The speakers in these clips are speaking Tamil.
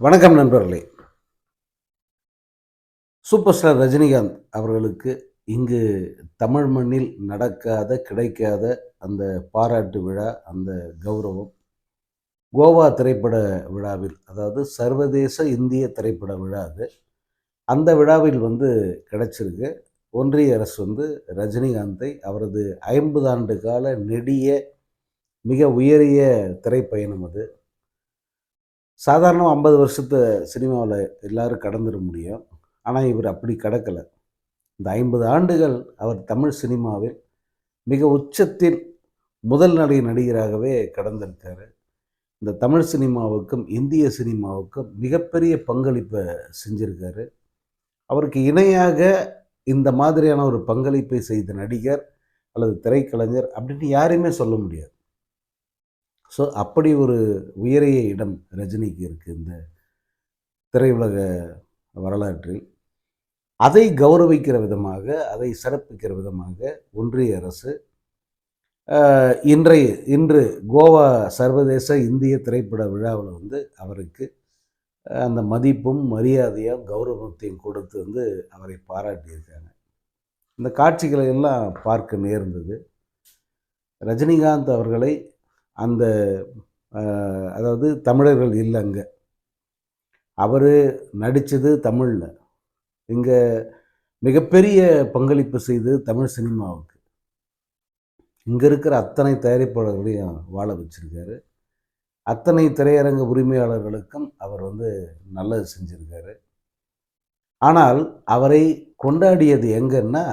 வணக்கம் நண்பர்களே. சூப்பர் ஸ்டார் ரஜினிகாந்த் அவர்களுக்கு இங்கு தமிழ் மண்ணில் நடக்காத கிடைக்காத அந்த பாராட்டு விழா அந்த கௌரவம். கோவா திரைப்பட விழாவில் அதாவது சர்வதேச இந்திய திரைப்பட விழா அது. அந்த விழாவில் வந்து கிடைச்சிருக்கு. ஒன்றிய அரசு வந்து ரஜினிகாந்தை அவரது ஐம்பது ஆண்டு கால நெடிய மிக உயரிய திரைப்பயணம் அது. சாதாரண ஐம்பது வருஷத்து சினிமாவில் எல்லோரும் கடந்துட முடியும். ஆனால் இவர் அப்படி கடக்கலை. இந்த ஐம்பது ஆண்டுகள் அவர் தமிழ் சினிமாவில் மிக உச்சத்தில் முதல் நடிகை நடிகராகவே கடந்திருக்காரு. இந்த தமிழ் சினிமாவுக்கும் இந்திய சினிமாவுக்கும் மிகப்பெரிய பங்களிப்பை செஞ்சிருக்காரு. அவருக்கு இணையாக இந்த மாதிரியான ஒரு பங்களிப்பை செய்த நடிகர் அல்லது திரைக்கலைஞர் அப்படின்னு யாரையுமே சொல்ல முடியாது. ஸோ அப்படி ஒரு உயரிய இடம் ரஜினிக்கு இருக்குது இந்த திரையுலக வரலாற்றில். அதை கௌரவிக்கிற விதமாக அதை சிறப்பிக்கிற விதமாக ஒன்றிய அரசு இன்றைய இன்று கோவா சர்வதேச இந்திய திரைப்பட விழாவில் வந்து அவருக்கு அந்த மதிப்பும் மரியாதையும் கௌரவத்தையும் கொடுத்து வந்து அவரை பாராட்டியிருக்காங்க. இந்த காட்சிகளை எல்லாம் பார்க்க நேர்ந்தது. ரஜினிகாந்த் அவர்களை அந்த அதாவது தமிழர்கள் இல்லை அங்கே. அவர் நடித்தது தமிழில். இங்கே மிகப்பெரிய பங்களிப்பு செய்து தமிழ் சினிமாவுக்கு. இங்கே இருக்கிற அத்தனை தயாரிப்பாளர்களையும் வாழ வச்சுருக்காரு. அத்தனை திரையரங்க உரிமையாளர்களுக்கும் அவர் வந்து நல்லது செஞ்சுருக்காரு. ஆனால் அவரை கொண்டாடியது எங்கன்னா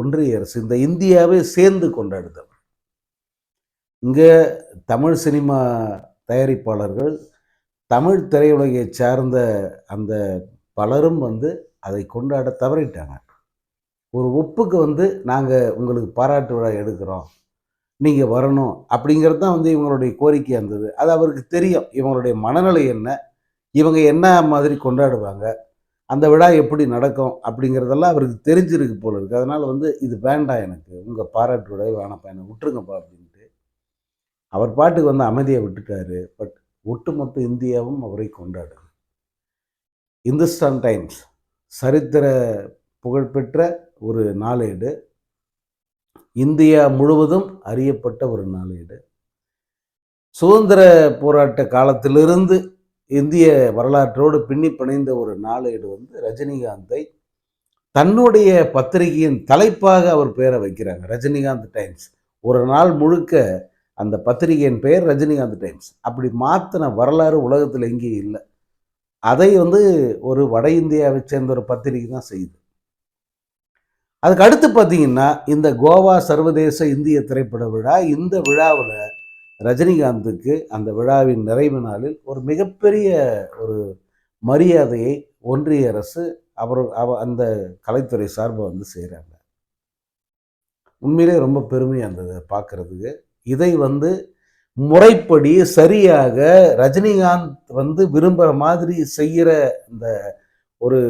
ஒன்றிய அரசு. இந்த இந்தியாவே சேர்ந்து கொண்டாடுதவர். இங்கே தமிழ் சினிமா தயாரிப்பாளர்கள் தமிழ் திரையுலகை சார்ந்த அந்த பலரும் வந்து அதை கொண்டாட தவறிட்டாங்க. ஒரு ஒப்புக்கு வந்து நாங்கள் உங்களுக்கு பாராட்டு விழா எடுக்கிறோம் நீங்கள் வரணும் அப்படிங்கிறது தான் வந்து இவங்களுடைய கோரிக்கையாக இருந்தது. அது அவருக்கு தெரியும் இவங்களுடைய மனநிலை என்ன இவங்க என்ன மாதிரி கொண்டாடுவாங்க அந்த விழா எப்படி நடக்கும் அப்படிங்கிறதெல்லாம் அவருக்கு தெரிஞ்சிருக்கு போல இருக்குது அதனால் வந்து இது வேண்டாம் எனக்கு உங்கள் பாராட்டு விழா வேணாம்ப்பா என்னை விட்டுருங்கப்பா அப்படின்னு அவர் பாட்டுக்கு வந்து அமைதியை விட்டுட்டாரு. பட் ஒட்டுமொத்த இந்தியாவும் அவரை கொண்டாடுது. இந்துஸ்தான் டைம்ஸ் சரித்திர புகழ்பெற்ற ஒரு நாளேடு. இந்தியா முழுவதும் அறியப்பட்ட ஒரு நாளேடு. சுதந்திர போராட்ட காலத்திலிருந்து இந்திய வரலாற்றோடு பின்னி பிணைந்த ஒரு நாளேடு வந்து ரஜினிகாந்தை தன்னுடைய பத்திரிகையின் தலைப்பாக அவர் பெயரை வைக்கிறாங்க. ரஜினிகாந்த் டைம்ஸ் ஒரு நாள் முழுக்க அந்த பத்திரிகையின் பெயர் ரஜினிகாந்த் டைம்ஸ். அப்படி மாற்றின வரலாறு உலகத்தில் எங்கேயும் இல்லை. அதை வந்து ஒரு வட இந்தியாவை சேர்ந்த ஒரு பத்திரிகை தான் செய்யுது. அதுக்கு அடுத்து பார்த்தீங்கன்னா இந்த கோவா சர்வதேச இந்திய திரைப்பட விழா இந்த விழாவில் ரஜினிகாந்துக்கு அந்த விழாவின் நிறைவு நாளில் ஒரு மிகப்பெரிய ஒரு மரியாதையை ஒன்றிய அரசு அவர் அவ அந்த கலைத்துறை சார்பாக வந்து செய்கிறாங்க உண்மையிலே ரொம்ப பெருமையாக இருந்தது பார்க்குறதுக்கு இதை வந்து முறைப்படி சரியாக ரஜினிகாந்த் வந்து விரும்புகிற மாதிரி செய்கிற இந்த ஒரு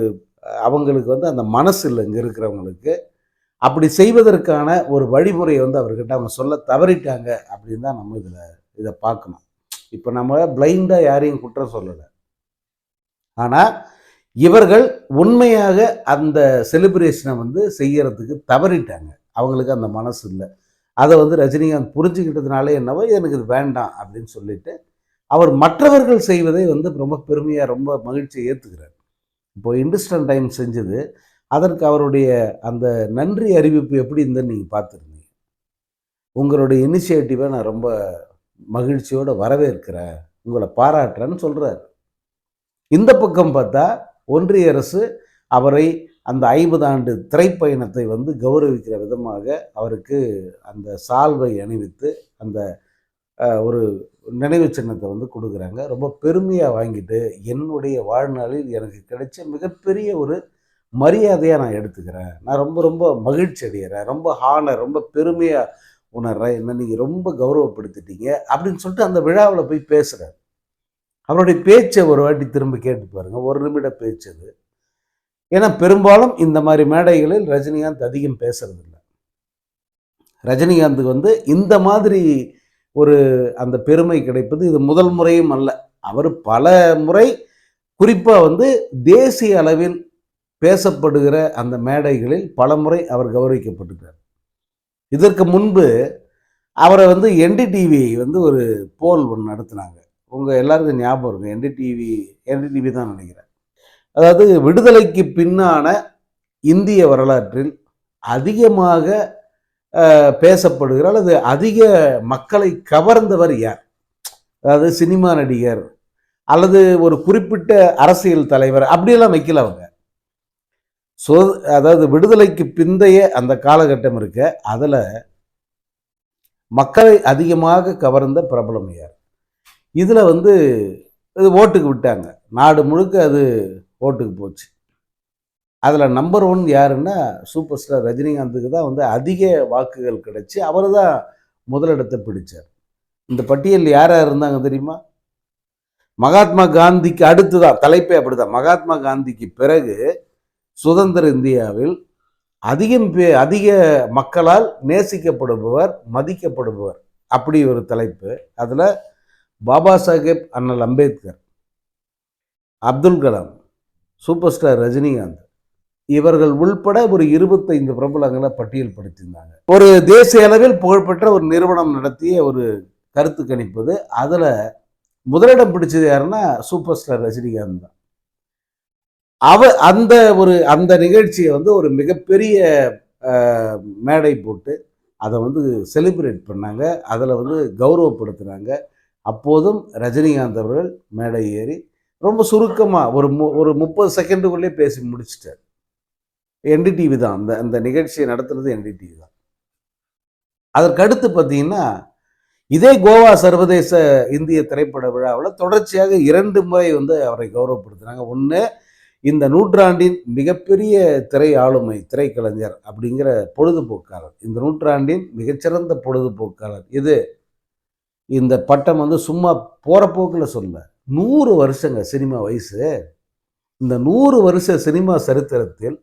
அவங்களுக்கு வந்து அந்த மனசு இல்லை இங்கே இருக்கிறவங்களுக்கு. அப்படி செய்வதற்கான ஒரு வழிமுறையை வந்து அவர்கிட்ட அவங்க சொல்ல தவறிட்டாங்க அப்படின்னு தான் நம்ம இதில் இதை பார்க்கணும். இப்போ நம்ம பிளைண்டாக யாரையும் குற்றம் சொல்லலை. ஆனால் இவர்கள் உண்மையாக அந்த செலிப்ரேஷனை வந்து செய்யறதுக்கு தவறிட்டாங்க. அவங்களுக்கு அந்த மனசு இல்லை. அதை வந்து ரஜினிகாந்த் புரிஞ்சுக்கிட்டதுனாலே என்னவோ எனக்கு இது வேண்டாம் அப்படின்னு சொல்லிட்டு அவர் மற்றவர்கள் செய்வதை வந்து ரொம்ப பெருமையாக ரொம்ப மகிழ்ச்சியை ஏற்றுக்கிறார் இப்போ இண்டஸ்டன் டைம் செஞ்சது. அதற்கு அவருடைய அந்த நன்றி அறிவிப்பு எப்படி இருந்ததுன்னு நீங்கள் பார்த்துருந்தீங்க. உங்களுடைய இனிஷியேட்டிவை நான் ரொம்ப மகிழ்ச்சியோடு வரவேற்கிறேன். உங்களை பாராட்டுறேன்னு சொல்கிறார் இந்த பக்கம் பார்த்தா ஒன்றிய அரசு அவரை அந்த ஐம்பது ஆண்டு திரைப்பயணத்தை வந்து கௌரவிக்கிற விதமாக அவருக்கு அந்த சால்வை அணிவித்து அந்த ஒரு நினைவு சின்னத்தை வந்து கொடுக்குறாங்க. ரொம்ப பெருமையாக வாங்கிட்டு என்னுடைய வாழ்நாளில் எனக்கு கிடைச்ச மிகப்பெரிய ஒரு மரியாதையாக நான் எடுத்துக்கிறேன். நான் ரொம்ப ரொம்ப மகிழ்ச்சி அடைகிறேன் ரொம்ப ஹானர் ரொம்ப பெருமையாக உணர்றேன். என்ன நீங்கள் ரொம்ப கௌரவப்படுத்திட்டீங்க அப்படின்னு சொல்லிட்டு அந்த விழாவில் போய் பேசுகிறார் அவருடைய பேச்சை ஒரு வாட்டி திரும்ப கேட்டு பாருங்கள் ஒரு நிமிட பேச்சு அது. ஏன்னா பெரும்பாலும் இந்த மாதிரி மேடைகளில் ரஜினிகாந்த் அதிகம் பேசுறதில்லை. ரஜினிகாந்துக்கு வந்து இந்த மாதிரி ஒரு அந்த பெருமை கிடைப்பது இது முதல் முறையும் அல்ல. அவர் பல முறை குறிப்பாக வந்து தேசிய அளவில் பேசப்படுகிற அந்த மேடைகளில் பலமுறை அவர் கௌரவிக்கப்பட்டுக்கிறார் இதற்கு முன்பு அவரை வந்து என்டிடிவி வந்து ஒரு போல் ஒன்று நடத்தினாங்க. உங்கள் எல்லாருக்கும் ஞாபகம் இருக்கும். என்டிடிவி என்டிடிவி தான் நினைக்கிறேன். அதாவது விடுதலைக்கு பின்னான இந்திய வரலாற்றில் அதிகமாக பேசப்படுகிற அல்லது அதிக மக்களை கவர்ந்தவர் யார்? அதாவது சினிமா நடிகர் அல்லது ஒரு குறிப்பிட்ட அரசியல் தலைவர் அப்படியெல்லாம் வைக்கல அவங்க. சோ அதாவது விடுதலைக்கு பிந்தைய அந்த காலகட்டம் இருக்க அதில் மக்களை அதிகமாக கவர்ந்த பிரபலம் யார்? இதில் வந்து இது ஓட்டுக்கு விட்டாங்க. நாடு முழுக்க அது ஓட்டுக்கு போச்சு. அதில் நம்பர் ஒன் யாருன்னா சூப்பர் ஸ்டார் ரஜினிகாந்துக்கு தான் வந்து அதிக வாக்குகள் கிடைச்சி அவர் தான் முதலிடத்தை பிடித்தார் இந்த பட்டியல் யார் யார் இருந்தாங்க தெரியுமா? மகாத்மா காந்திக்கு அடுத்து தான் தலைப்பே அப்படிதான். மகாத்மா காந்திக்கு பிறகு சுதந்திர இந்தியாவில் அதிகம் பே அதிக மக்களால் நேசிக்கப்படுபவர் மதிக்கப்படுபவர் அப்படி ஒரு தலைப்பு. அதில் பாபா சாஹேப் அண்ணல் Ambedkar Abdul Kalam. Super star Rajinikanth. இவர்கள் உள்பட ஒரு இருபத்தைந்து பிரபலங்களை பட்டியல் படுத்தியிருந்தாங்க ஒரு தேசிய அளவில் புகழ்பெற்ற ஒரு நிறுவனம் நடத்திய ஒரு கருத்து கணிப்பது அதில் முதலிடம் பிடிச்சது யாருன்னா சூப்பர் ஸ்டார் ரஜினிகாந்த் தான். அவ அந்த ஒரு அந்த நிகழ்ச்சியை வந்து ஒரு மிகப்பெரிய மேடை போட்டு அதை வந்து செலிப்ரேட் பண்ணாங்க. அதில் வந்து கௌரவப்படுத்தினாங்க. அப்போதும் ரஜினிகாந்த் அவர்கள் மேடை ஏறி ரொம்ப சுருக்கமாக ஒரு மு ஒரு முப்பது செகண்டுக்குள்ளே பேசி முடிச்சிட்டார். என்டிடிவி தான். அந்த அந்த நிகழ்ச்சியை நடத்துனது என்டிடிவி தான். அதற்கடுத்து பார்த்தீங்கன்னா இதே கோவா சர்வதேச இந்திய திரைப்பட விழாவில் தொடர்ச்சியாக இரண்டு முறை வந்து அவரை கௌரவப்படுத்தினாங்க ஒன்று இந்த நூற்றாண்டின் மிகப்பெரிய திரை ஆளுமை திரைக்கலைஞர் அப்படிங்கிற பொழுதுபோக்காளர். இந்த நூற்றாண்டின் மிகச்சிறந்த பொழுதுபோக்காளர். இது இந்த பட்டம் வந்து சும்மா போகிற போக்கில் சொல்ல நூறு வருஷங்க சினிமா வயசு. இந்த நூறு வருஷ சினிமா சரித்திரத்தில்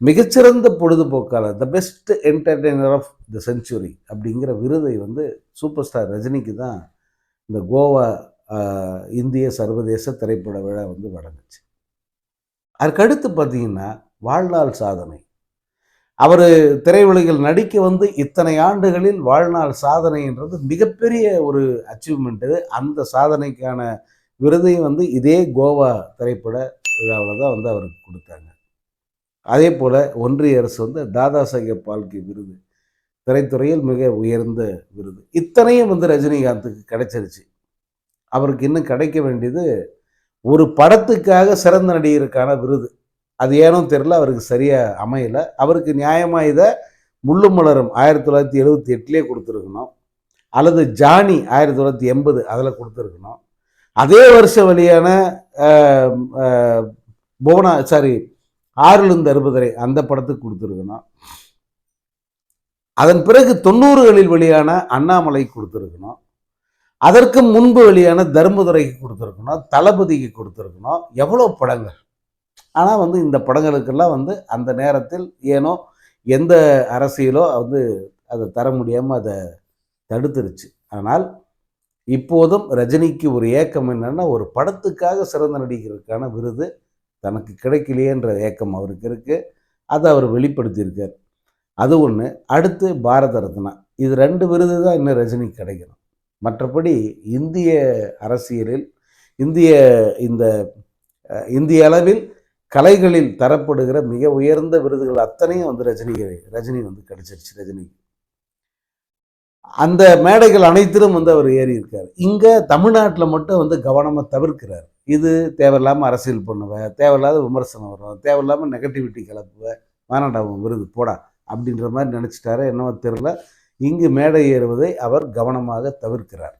மிகச்சிறந்த பொழுதுபோக்காளர் the best entertainer of the century அப்படிங்கிற விருதை வந்து சூப்பர் ஸ்டார் ரஜினிக்கு தான் இந்த கோவா இந்திய சர்வதேச திரைப்பட விழா வந்து வழங்குச்சு. அதுக்கடுத்து பார்த்தீங்கன்னா வாழ்நாள் சாதனை. அவர் திரையுலகில் நடிக்க வந்து இத்தனை ஆண்டுகளில் வாழ்நாள் சாதனைன்றது மிகப்பெரிய ஒரு அச்சீவ்மெண்ட்டு அந்த சாதனைக்கான விருதையும் வந்து இதே கோவா திரைப்பட விழாவில் தான் வந்து அவருக்கு கொடுத்தாங்க. அதே போல் ஒன்றிய அரசு வந்து தாதா சாஹேப் பால்கே விருது திரைத்துறையில் மிக உயர்ந்த விருது. இத்தனையும் வந்து ரஜினிகாந்துக்கு கிடைச்சிருச்சு. அவருக்கு இன்னும் கிடைக்க வேண்டியது ஒரு படத்துக்காக சிறந்த நடிகருக்கான விருது. அது ஏனோ தெரில அவருக்கு சரியாக அமையலை. அவருக்கு நியாயமாக இதை முள்ளு மலரும் ஆயிரத்தி தொள்ளாயிரத்தி எழுபத்தி எட்டுலேயே கொடுத்துருக்கணும். அல்லது ஜானி ஆயிரத்தி தொள்ளாயிரத்தி எண்பது அதில் கொடுத்துருக்கணும். அதே வருஷம் வெளியான புவனா சாரி ஆறிலிருந்து அறுபதரை அந்த படத்துக்கு கொடுத்துருக்கணும். அதன் பிறகு தொண்ணூறுகளில் வெளியான அண்ணாமலை கொடுத்துருக்கணும். அதற்கு முன்பு வெளியான தர்மதுரைக்கு கொடுத்துருக்கணும். தளபதிக்கு கொடுத்துருக்கணும். எவ்வளோ படங்கள். ஆனால் வந்து இந்த படங்களுக்கெல்லாம் வந்து அந்த நேரத்தில் ஏனோ எந்த அரசியலோ வந்து அதை தர முடியாமல் அதை தடுத்துருச்சு. ஆனால் இப்போதும் ரஜினிக்கு ஒரு ஏக்கம் என்னென்னா ஒரு படத்துக்காக சிறந்த நடிகருக்கான விருது தனக்கு கிடைக்கலையேன்ற ஏக்கம் அவருக்கு இருக்கு. அதை அவர் வெளிப்படுத்தியிருக்கார். அது ஒன்று அடுத்து பாரத ரத்னா. இது ரெண்டு விருது தான் இன்னும் ரஜினி கிடைக்கணும். மற்றபடி இந்திய அரசியலில் இந்திய இந்த இந்திய அளவில் கலைகளில் தரப்படுகிற மிக உயர்ந்த விருதுகள் அத்தனையும் வந்து ரஜினி ரஜினி வந்து கிடைச்சிருச்சு. ரஜினிக்கு. அந்த மேடைகள் அனைத்திலும் வந்து அவர் ஏறி இருக்கார் இங்கே தமிழ்நாட்டில் மட்டும் வந்து கவனமாக தவிர்க்கிறார். இது தேவையில்லாமல் அரசியல் பண்ணுவேன் தேவையில்லாத விமர்சனம் வரும் தேவையில்லாமல் நெகட்டிவிட்டி கிளப்புவேன் வேணாண்டாவும் விருது போடா அப்படின்ற மாதிரி நினச்சிட்டாரு என்னவோ தெரில இங்கு மேடை ஏறுவதை அவர் கவனமாக தவிர்க்கிறார்.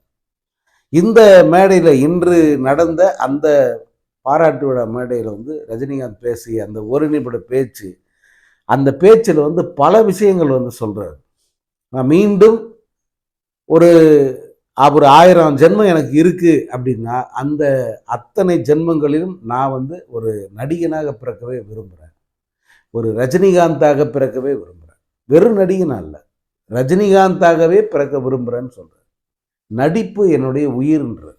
இந்த மேடையில் இன்று நடந்த அந்த பாராட்டு விழா மேடையில் வந்து ரஜினிகாந்த் பேசிய அந்த ஒரு நிமிட பேச்சு அந்த பேச்சில் வந்து பல விஷயங்கள் வந்து சொல்கிறார் நான் மீண்டும் ஒரு ஒரு ஆயிரம் ஜென்மம் எனக்கு இருக்குது அப்படின்னா அந்த அத்தனை ஜென்மங்களிலும் நான் வந்து ஒரு நடிகனாக பிறக்கவே விரும்புகிறேன் ஒரு ரஜினிகாந்தாக பிறக்கவே விரும்புகிறேன் வெறும் நடிகனா இல்லை ரஜினிகாந்தாகவே பிறக்க விரும்புகிறேன்னு சொல்கிறேன் நடிப்பு என்னுடைய உயிர்ன்றது.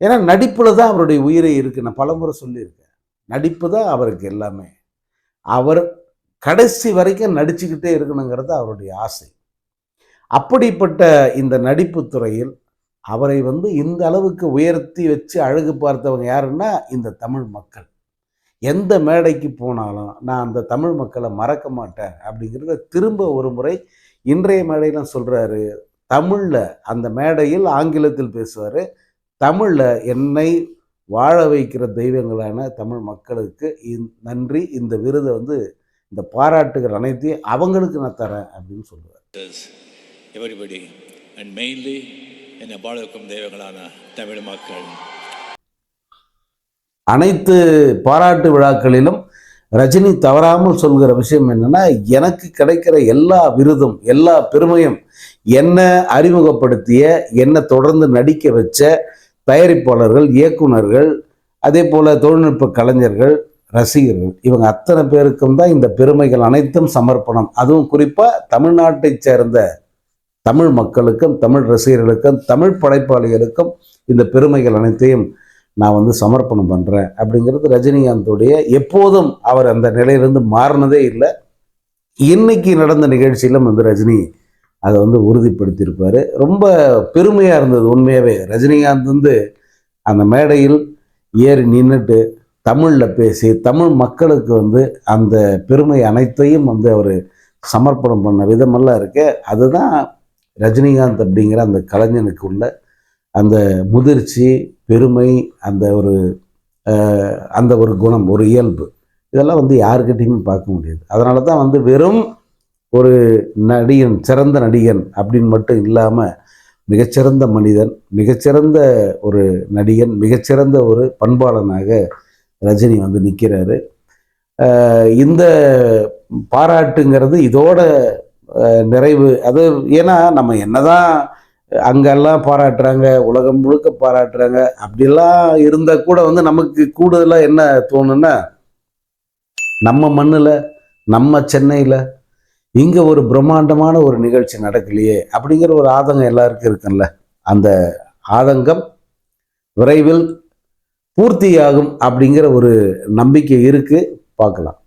ஏன்னா நடிப்பில் தான் அவருடைய உயிரை இருக்குது நான் பலமுறை சொல்லியிருக்கேன். நடிப்பு தான் அவருக்கு எல்லாமே. அவர் கடைசி வரைக்கும் நடிச்சுக்கிட்டே இருக்கணுங்கிறது அவருடைய ஆசை. அப்படிப்பட்ட இந்த நடிப்பு துறையில் அவரை வந்து இந்த அளவுக்கு உயர்த்தி வச்சு அழகு பார்த்தவங்க யாருன்னா இந்த தமிழ் மக்கள். எந்த மேடைக்கு போனாலும் நான் அந்த தமிழ் மக்களை மறக்க மாட்டேன் அப்படிங்கிறத திரும்ப ஒரு முறை இன்றைய மேடையில் சொல்கிறாரு தமிழில் அந்த மேடையில் ஆங்கிலத்தில் பேசுவார். தமிழில் என்னை வாழ வைக்கிற தெய்வங்களான தமிழ் மக்களுக்கு இந் நன்றி. இந்த விருதை வந்து இந்த பாராட்டுகள் அனைத்தையும் அவங்களுக்கு நான் தரேன் அப்படின்னு சொல்லுவார் எவரிபடி அண்ட் மெயின்லி என்னை வாழ வைக்கும் தெய்வங்களான தமிழ் மக்கள் அனைத்து பாராட்டு விழாக்களிலும் ரஜினி தவறாமல் சொல்கிற விஷயம் என்னன்னா எனக்கு கிடைக்கிற எல்லா விருதும் எல்லா பெருமையும் என்ன அறிமுகப்படுத்திய என்ன தொடர்ந்து நடிக்க வச்ச தயாரிப்பாளர்கள் இயக்குனர்கள் அதே போல தொழில்நுட்ப கலைஞர்கள் ரசிகர்கள் இவங்க அத்தனை பேருக்கும் தான் இந்த பெருமைகள் அனைத்தும் சமர்ப்பணம். அதுவும் குறிப்பாக தமிழ்நாட்டைச் சேர்ந்த தமிழ் மக்களுக்கும் தமிழ் ரசிகர்களுக்கும் தமிழ் படைப்பாளிகளுக்கும் இந்த பெருமைகள் அனைத்தையும் நான் வந்து சமர்ப்பணம் பண்ணுறேன் அப்படிங்கிறது ரஜினிகாந்தோடைய எப்போதும் அவர் அந்த நிலையிலிருந்து மாறினதே இல்லை. இன்னைக்கு நடந்த நிகழ்ச்சியிலும் வந்து ரஜினி அதை வந்து உறுதிப்படுத்தியிருப்பார். ரொம்ப பெருமையாக இருந்தது உண்மையாகவே ரஜினிகாந்த் வந்து அந்த மேடையில் ஏறி நின்றுட்டு தமிழில் பேசி தமிழ் மக்களுக்கு வந்து அந்த பெருமை அனைத்தையும் வந்து அவர் சமர்ப்பணம் பண்ண விதமெல்லாம் இருக்கு. அதுதான் ரஜினிகாந்த் அப்படிங்கிற அந்த கலைஞனுக்கு உள்ள அந்த முதிர்ச்சி பெருமை அந்த ஒரு அந்த ஒரு குணம் ஒரு இயல்பு இதெல்லாம் வந்து யாருக்கிட்டையுமே பார்க்க முடியாது. அதனால தான் வந்து வெறும் ஒரு நடிகன் சிறந்த நடிகன் அப்படின்னு மட்டும் இல்லாமல் மிகச்சிறந்த மனிதன் மிகச்சிறந்த ஒரு நடிகன் மிகச்சிறந்த ஒரு பண்பாளனாக ரஜினி வந்து நிற்கிறாரு இந்த பாராட்டுங்கிறது இதோட நிறைவு. அது ஏன்னா நம்ம என்னதான் அங்கெல்லாம் பாராட்டுறாங்க உலகம் முழுக்க பாராட்டுறாங்க அப்படிலாம் இருந்தால் கூட வந்து நமக்கு கூடுதலாக என்ன தோணுன்னா நம்ம மண்ணில் நம்ம சென்னையில் இங்கே ஒரு பிரம்மாண்டமான ஒரு நிகழ்ச்சி நடக்கலையே அப்படிங்கிற ஒரு ஆதங்கம் எல்லாருக்கும் இருக்குல்ல அந்த ஆதங்கம் விரைவில் பூர்த்தியாகும் அப்படிங்கிற ஒரு நம்பிக்கை இருக்குது பார்க்கலாம்.